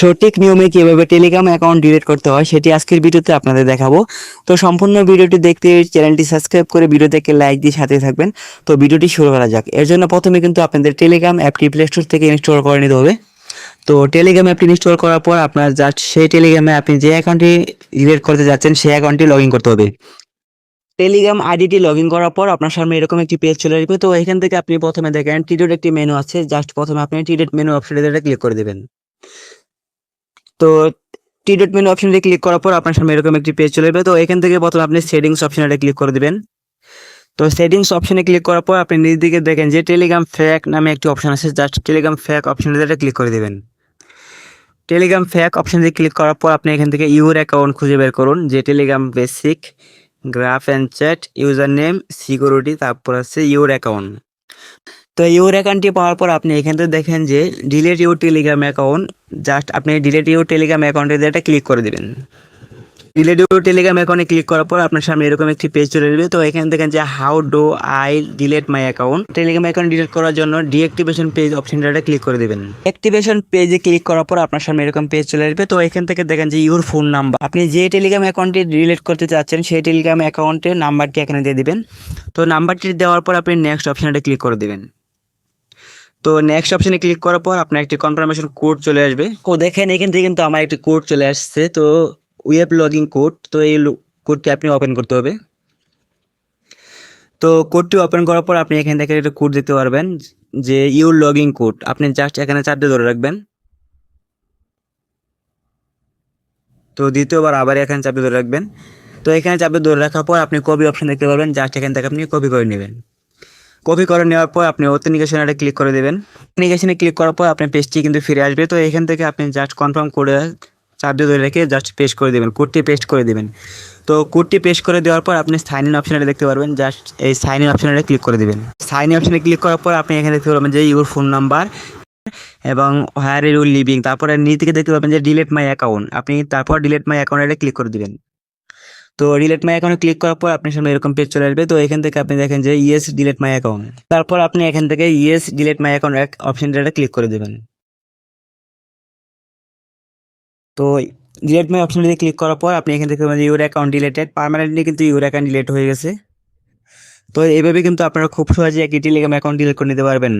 সঠিক নিয়মে কীভাবে টেলিগ্রাম অ্যাকাউন্ট ডিলিট করতে হয় সেটি আজকের ভিডিওতে আপনাদের দেখাবো। তো সম্পূর্ণ ভিডিওটি দেখতে চ্যানেলটি সাবস্ক্রাইব করে ভিডিও থেকে লাইক দিয়ে সাথে থাকবেন। তো ভিডিওটি শুরু করা যাক। এর জন্য প্রথমে কিন্তু আপনাদের টেলিগ্রাম অ্যাপটি প্লে স্টোর থেকে ইনস্টল করে নিতে হবে। তো টেলিগ্রাম অ্যাপটি ইনস্টল করার পর আপনার জাস্ট সেই টেলিগ্রামে আপনি যে অ্যাকাউন্টটি ডিলিট করতে যাচ্ছেন সেই অ্যাকাউন্টটি লগ করতে হবে। টেলিগ্রাম আইডিটি লগ ইন করার পর আপনার সামনে এরকম একটি পেজ চলে আসবে। তো এখান থেকে আপনি প্রথমে দেখেন টিডোর একটি মেনু আছে। জাস্ট প্রথমে আপনি টিডেট মেনু অপশনে ক্লিক করে দেবেন। তো টি ডট মেনু অপশনটি ক্লিক করার পর আপনার সামনে এরকম একটি পেজ চলে আসবে। তো এখান থেকে প্রথমে আপনি সেটিংস অপশনে ক্লিক করে দিবেন। তো সেটিংস অপশনে ক্লিক করার পর আপনি নিজ দিকে দেখেন যে টেলিগ্রাম ফ্যাক নামে একটি অপশন আছে জাস্ট টেলিগ্রাম ফ্যাক অপশনটিতে ক্লিক করে দিবেন। টেলিগ্রাম ফ্যাক অপশনে ক্লিক করার পর আপনি এখান থেকে ইউর অ্যাকাউন্ট খুঁজে বের করুন, যে Telegram basic graph and chat user name security তারপর আছে ইউর অ্যাকাউন্ট তো ইউর অ্যাকাউন্টটি পাওয়ার পর আপনি এখান থেকে দেখেন যে delete your Telegram account just আপনি ডিলেট ইউর টেলিগ্রাম অ্যাকাউন্টে এটা ক্লিক করে দেবেন। ডিলেট ইউর টেলিগ্রাম অ্যাকাউন্টে ক্লিক করার পর আপনার সামনে এরকম একটি পেজ চলে আসবে। তো এখান থেকে যে how do I delete my account Telegram account delete করার জন্য ডিঅ্যাক্টিভেশন পেজ অপশনটা ক্লিক করে দিবেন। অ্যাক্টিভেশন পেজে ক্লিক করার পর আপনার সামনে এরকম পেজ চলে আসবে। তো এখান থেকে দেখেন যে ইউর ফোন নাম্বার আপনি যে টেলিগ্রাম অ্যাকাউন্টটি ডিলেট করতে চাচ্ছেন, সেই টেলিগ্রাম অ্যাকাউন্টের নাম্বারটি এখানে দিয়ে দিবেন। তো নাম্বারটি দেওয়ার পর আপনি নেক্সট অপশনটা ক্লিক করে দিবেন। তো নেক্সট অপশনে ক্লিক করার পর আপনার একটি কনফার্মেশন কোড চলে আসবে। তো দেখেন, এখান থেকে কিন্তু আমার একটি কোড চলে আসছে। তো ওয়েব লগিং কোড তো এই কোডটি আপনি ওপেন করতে হবে। তো কোডটি ওপেন করার পর আপনি এখান থেকে একটা কোড দিতে পারবেন, যে ইউর লগিং কোড আপনি জাস্ট এখানে চারটে ধরে রাখবেন। তো দ্বিতীয়বার আবার এখানে চাপে ধরে রাখবেন। তো এখানে চাপে ধরে রাখার পর আপনি কপি অপশন দেখতে পারবেন জাস্ট এখান থেকে আপনি কপি করে নেবেন। কপি করে নেওয়ার পর আপনি অথেন্টিকেশনে ক্লিক করে দেবেন। অথেন্টিকেশনে ক্লিক করার পর আপনার পেজটি কিন্তু ফিরে আসবে। তো এখান থেকে আপনি জাস্ট কনফার্ম করে চাপ দিয়ে ধরে রেখে জাস্ট পেস্ট করে দেবেন। কোডটি পেস্ট করে দেবেন। তো কোডটি পেস্ট করে দেওয়ার পর আপনি সাইন ইন অপশানে দেখতে পারবেন। জাস্ট এই সাইন ইন অপশানে ক্লিক করে দেবেন। সাইন ইন অপশানে ক্লিক করার পর আপনি এখানে দেখতে পারবেন যে ইউর ফোন নাম্বার এবং হায়ার ইউর লিভিং তারপরে নিচ থেকে দেখতে পাবেন যে ডিলেট মাই অ্যাকাউন্ট আপনি তারপর ডিলেট মাই অ্যাকাউন্টে ক্লিক করে দিবেন। তো ডিলেট মাই অ্যাকাউন্টে ক্লিক করার পর আপনার সামনে এরকম পেজ চলে আসবে। তো এখান থেকে আপনি দেখেন যে ইয়েস ডিলেট মাই অ্যাকাউন্ট তারপর আপনি এখান থেকে ইয়েস ডিলেট মাই অ্যাকাউন্ট এক অপশনটা ক্লিক করে দেবেন। তো ডিলেট মাই অপশনটিতে ক্লিক করার পর আপনি এখান থেকে ইউর অ্যাকাউন্ট ডিলেটেড পার্মানেন্টলি কিন্তু ইউর অ্যাকাউন্ট ডিলেট হয়ে গেছে। তো এইভাবে কিন্তু আপনারা খুব সহজে একটি টেলিগ্রাম অ্যাকাউন্ট ডিলেট করে নিতে পারবেন।